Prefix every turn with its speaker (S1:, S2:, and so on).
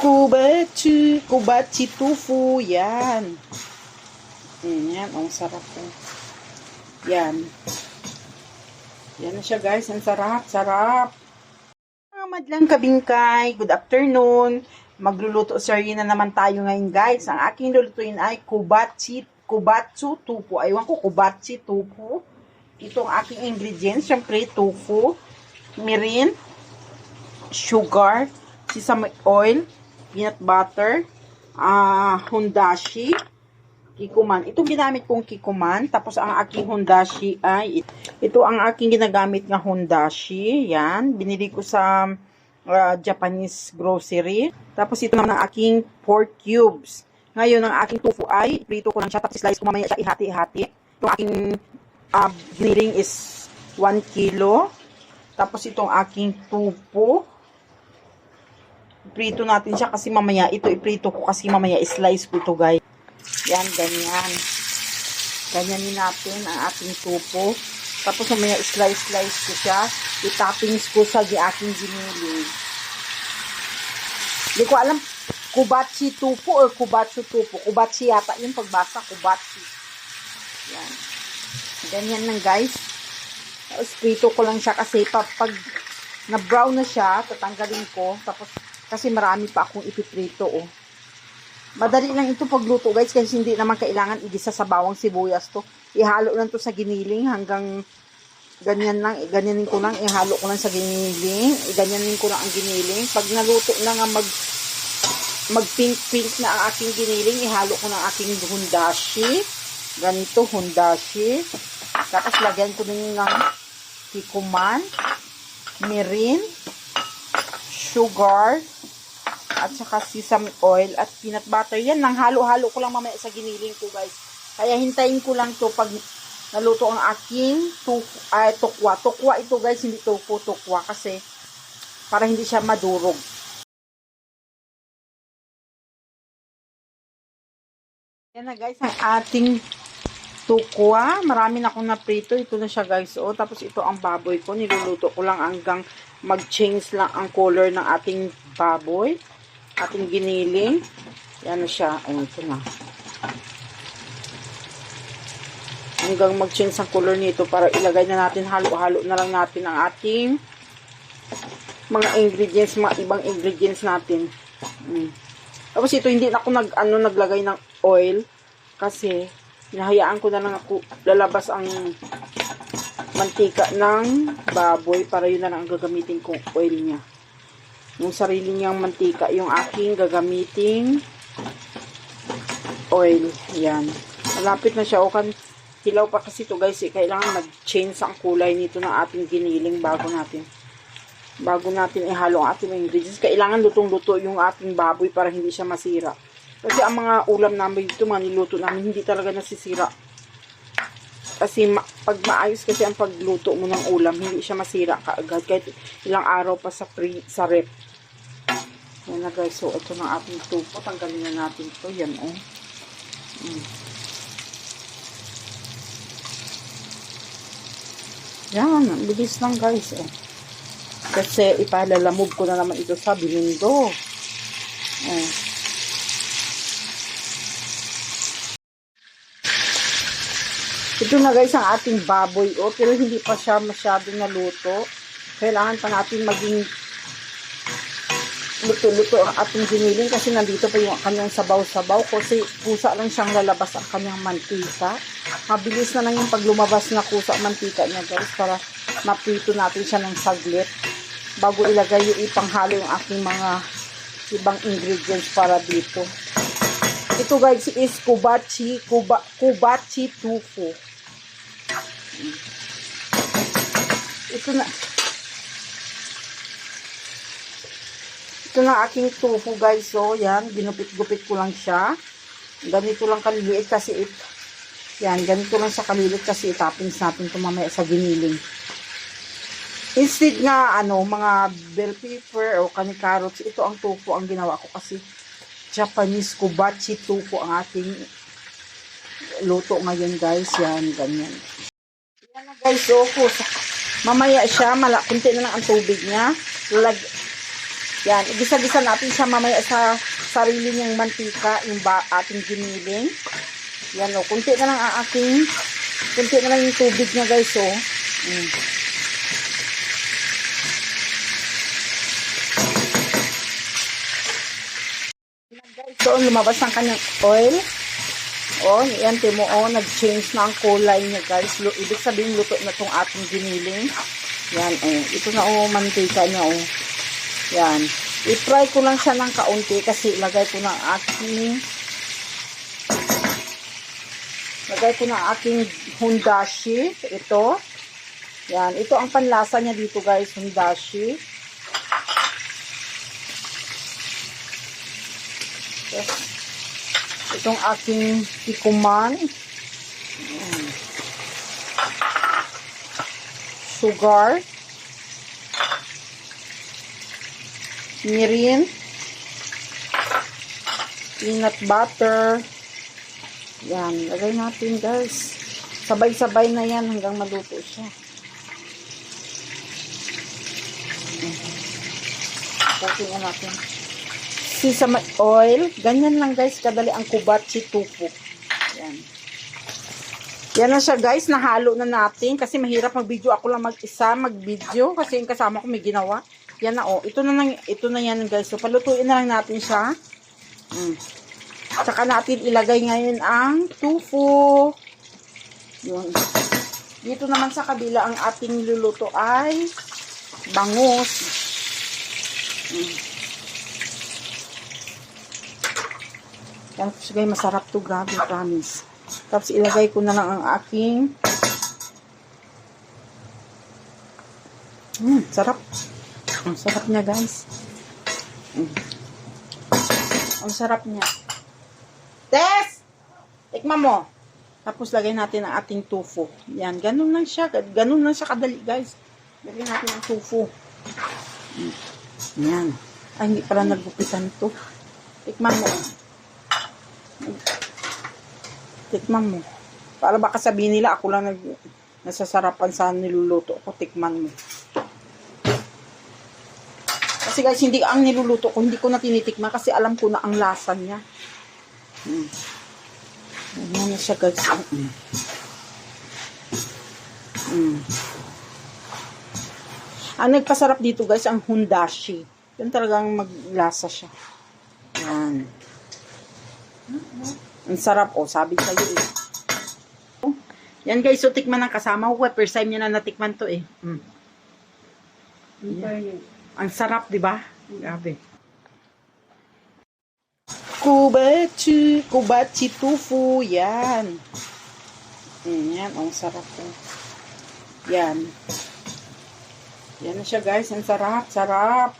S1: Kubachi, kubachi tofu. Yan. Yan, ang sarap po. Yan. Yan na siya guys. Ang sarap, sarap. Mga madlang kabingkay, good afternoon. Magluluto sorry na naman tayo ngayon guys. Ang aking lulutuin ay kubachi, kubatsu tofu. Aywan ko, kubachi tofu. Ito ang aking ingredients. Siyempre, tofu, mirin, sugar, sesame oil, peanut butter, ah hondashi, kikuman. Ito ginamit kong kikuman. Tapos ang aking hondashi ay, ito ang aking ginagamit nga hondashi. Yan. Binili ko sa ah, Japanese grocery. Tapos ito naman ang aking pork cubes. Ngayon, ang aking tofu ay, prito ko lang siya. Tapos slice ko mamaya siya ihati-hati. Itong aking uh, is 1 kilo. Tapos itong aking tupo. Prito natin siya kasi mamaya, ito iprito ko kasi mamaya slice ko ito guys. Yan, ganyan. Ganyanin natin ang ating tupo. Tapos mamaya slice-slice ko siya. Itoppings ko sa aking giniling. Hindi ko alam, kubachi tupo or kubatsu tupo. Kubachi yata yung pagbasa, kubachi. Yan. Ganyan lang guys. Tapos prito ko lang siya kasi pa, pag na-brown na siya, tatanggalin ko. Tapos kasi marami pa akong ipiprito oh. Madali lang ito pagluto guys kasi hindi naman kailangan igisa sa bawang sibuyas to. Ihalo lang to sa giniling hanggang ganyan lang, eh, ganyanin ko lang, ihalo ko lang sa giniling, ganyanin ko lang ang giniling. Pag naluto na nga mag mag pink pink na ang aking giniling, ihalo ko ng aking hundashi. Ganito, hundashi. Tapos lagyan ko din ng kikuman, mirin, sugar, at saka sesame oil at peanut butter. Yan lang, halo-halo ko lang mamaya sa giniling ko, guys. Kaya hintayin ko lang to pag naluto ang aking tuk ay, tukwa. Tukwa ito, guys, hindi tofu, tukwa. Kasi, para hindi siya madurog. Yan na, guys, ang ating tukwa. Marami na akong naprito. Ito na siya, guys. O, tapos ito ang baboy ko. Niluluto ko lang hanggang mag-change lang ang color ng ating baboy ating giniling. Yan na siya. Ayun, ito na. Hanggang mag-change ang color nito para ilagay na natin, halo-halo na lang natin ang ating mga ingredients, mga ibang ingredients natin. Mm. Tapos ito, hindi na ako nag, ano, naglagay ng oil kasi hinahayaan ko na lang ako lalabas ang mantika ng baboy para yun na lang ang gagamitin kong oil niya yung sarili niyang mantika, yung aking gagamiting oil. Yan. Malapit na siya. O kan, hilaw pa kasi to guys. Eh. Kailangan mag-change ang kulay nito ng ating giniling bago natin bago natin ihalo ang ating ingredients. Kailangan lutong-luto yung ating baboy para hindi siya masira. Kasi ang mga ulam namin dito, mga niluto namin, hindi talaga nasisira. Kasi ma pag maayos kasi ang pagluto mo ng ulam, hindi siya masira kaagad. Kahit ilang araw pa sa, pre, sa rep. Yan na guys. So, ito na ating tupo. Tanggalin na natin ito. Yan oh. Mm. Yan. Ang bilis lang guys. Oh. Kasi ipalalamog ko na naman ito sa binindo. Oh. Ito na guys ang ating baboy. Oh, pero hindi pa siya masyadong naluto. Kailangan pa natin maging luto-luto ang ating giniling kasi nandito pa yung kanyang sabaw-sabaw kasi kusa lang siyang lalabas ang kanyang mantika. Mabilis na lang yung paglumabas na kusa mantika niya guys para maprito natin siya ng saglit bago ilagay yung ipanghalo yung aking mga ibang ingredients para dito. Ito guys is kubachi, kuba, kubachi tofu. Ito na, Ito na aking tofu guys. So, yan. Ginupit-gupit ko lang siya. Ganito lang kaliliit kasi it, yan. Ganito lang sa kaliliit kasi itappings natin ito mamaya sa giniling. Instead nga, ano, mga bell pepper o kani carrots, ito ang tofu ang ginawa ko kasi Japanese kubachi tofu ang ating luto ngayon guys. Yan, ganyan. Na guys. So, mamaya siya, mala, kunti na lang ang tubig niya. Lag, Yan, igisa-gisa natin siya mamaya sa sarili niyang mantika, yung ba, ating giniling. Yan o, kunti na lang ang aking, kunti na lang yung tubig niya guys o. Mm. Yan, guys, so lumabas ang kanyang oil. Oh, yan, timo, oh, nag-change na ang kulay niya, guys. Ibig sabihin, luto na tong ating giniling. Yan, oh. Ito na, oh, mantika niya, oh. Yan. I-fry ko lang siya ng kaunti kasi ilagay ko ang aking lagay ko ang aking hundashi. Ito. Yan. Ito ang panlasa niya dito, guys. Hundashi. Itong aking tikuman. Sugar. mirin, peanut butter. Yan, lagay natin guys. Sabay-sabay na yan hanggang maluto siya. Na natin. Sesame oil. Ganyan lang guys, kadali ang kubachi tupo. Yan. Yan na siya guys, nahalo na natin kasi mahirap mag-video ako lang mag-isa, mag-video kasi yung kasama ko may ginawa. Yan na oh, ito na nang ito na yan guys. So palutuin na lang natin siya. Mm. Tsaka natin ilagay ngayon ang tofu. Yun. Dito naman sa kabila ang ating luluto ay bangus. Mm. Yan guys, masarap to, grabe, promise. Tapos ilagay ko na lang ang aking Mm, sarap. Ang sarap niya, guys. Mm. Ang sarap niya. Tess! Tikman mo. Tapos lagay natin ang ating tofu. Yan, ganun lang siya. Ganun lang siya kadali, guys. Lagay natin ang tofu. Mm. Yan. Ay, hindi pala naggupitan to. Tikman mo. Tikman mo. Para baka sabihin nila, ako lang nag nasasarapan sa niluluto ko. Tikman mo. Kasi guys, hindi ang niluluto ko, hindi ko na tinitikman kasi alam ko na ang lasa niya. Hmm. Ayan na siya guys. Mm. Mm. Ang nagpasarap dito guys, ang hundashi. Yan talagang maglasa siya. Yan. Ang sarap oh, sabi sa'yo eh. Yan guys, so tikman ng kasama ko. First time niya na natikman to eh. Mm. Ang sarap, di ba? Grabe. Kubachi, kubachi tofu, yan. Mm, yan, ang sarap po. Yan. Yan na siya guys, ang sarap, sarap.